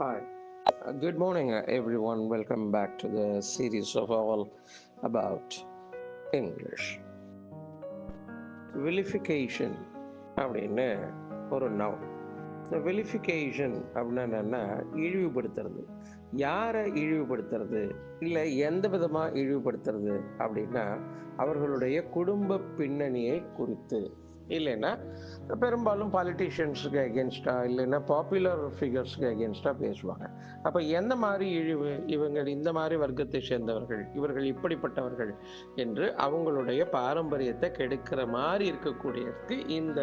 Hi. Uh, Good morning, uh, everyone. Welcome back to the series of all about English. Vilification அப்படின்னு ஒரு now இந்த வெலிஃபிகேஷன் அப்படின்னா என்னன்னா இழிவுபடுத்துறது யாரை இழிவுபடுத்துறது இல்லை எந்த விதமாக இழிவுபடுத்துறது அப்படின்னா அவர்களுடைய குடும்ப பின்னணியை குறித்து இல்லைன்னா பெரும்பாலும் பாலிட்டிஷியன்ஸுக்கு அகேன்ஸ்டா இல்லைன்னா பாப்புலர் ஃபிகர்ஸ்க்கு அகேன்ஸ்டா பேசுவாங்க. அப்போ எந்த மாதிரி இழிவு? இவங்க இந்த மாதிரி வர்க்கத்தை சேர்ந்தவர்கள் இவர்கள் இப்படிப்பட்டவர்கள் என்று அவங்களுடைய பாரம்பரியத்தை கெடுக்கிற மாதிரி இருக்கக்கூடியதுக்கு இந்த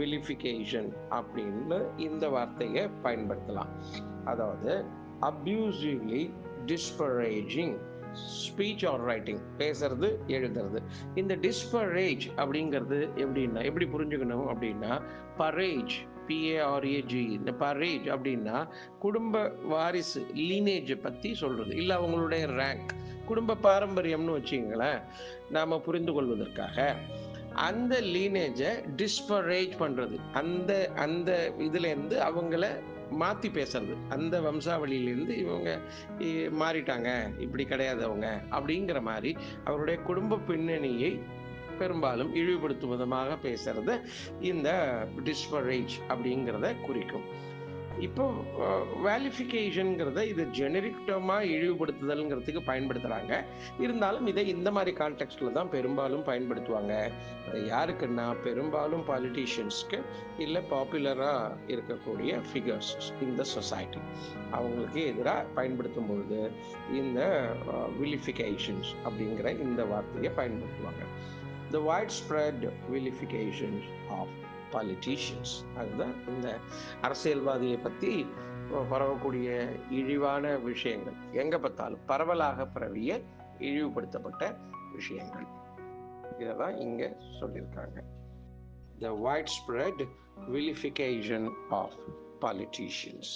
விலிஃபிகேஷன் அப்படின்னு இந்த வார்த்தையை பயன்படுத்தலாம். அதாவது abusively disparaging speech or writing பேசுறது எழுதுறது. இந்த டிஸ்பரேஜ் அப்படிங்கிறது எப்படின்னா எப்படி புரிஞ்சுக்கணும் அப்படின்னா பரேஜ் பிஏஆர்ஏஜி இந்த பரேஜ் அப்படின்னா குடும்ப வாரிசு லீனேஜை பற்றி சொல்கிறது இல்லை அவங்களுடைய ரேங்க் குடும்ப பாரம்பரியம்னு வச்சிங்களேன் நாம் புரிந்து கொள்வதற்காக அந்த லீனேஜை டிஸ்பரேஜ் பண்ணுறது அந்த அந்த இதுலேருந்து அவங்கள மாற்றி பேசுறது. அந்த வம்சாவளியிலேருந்து இவங்க மாறிட்டாங்க. இப்படி கிடையாது அவங்க. அப்படிங்கிற மாதிரி அவருடைய குடும்ப பின்னணியை பெரும்பாலும் இழிவுபடுத்தும் விதமாக பேசுறத இந்த டிஸ்பரேஜ் அப்படிங்கிறத குறிக்கும். இப்போ வேலிஃபிகேஷனுங்கிறத இது ஜெனரிக் டேர்மாக இழிவுபடுத்துதல்ங்கிறதுக்கு பயன்படுத்துகிறாங்க இருந்தாலும் இதை இந்த மாதிரி கான்டெக்ட்ல தான் பெரும்பாலும் பயன்படுத்துவாங்க. யாருக்குன்னா பெரும்பாலும் பாலிட்டிஷியன்ஸ்க்கு இல்லை பாப்புலராக இருக்கக்கூடிய ஃபிகர்ஸ் இந்த சொசைட்டி அவங்களுக்கு எதிராக பயன்படுத்தும் பொழுது இந்த விலிஃபிகேஷன்ஸ் அப்படிங்கிற இந்த வார்த்தையை பயன்படுத்துவாங்க. The wide spread vilifications of politicians அதுதான் இந்த அரசியல்வாதியை பற்றி பரவக்கூடிய இழிவான விஷயங்கள். எங்கே பார்த்தாலும் பரவலாக பரவிய இழிவுபடுத்தப்பட்ட விஷயங்கள். இதை தான் இங்கே சொல்லியிருக்காங்க. The wide spread vilification of politicians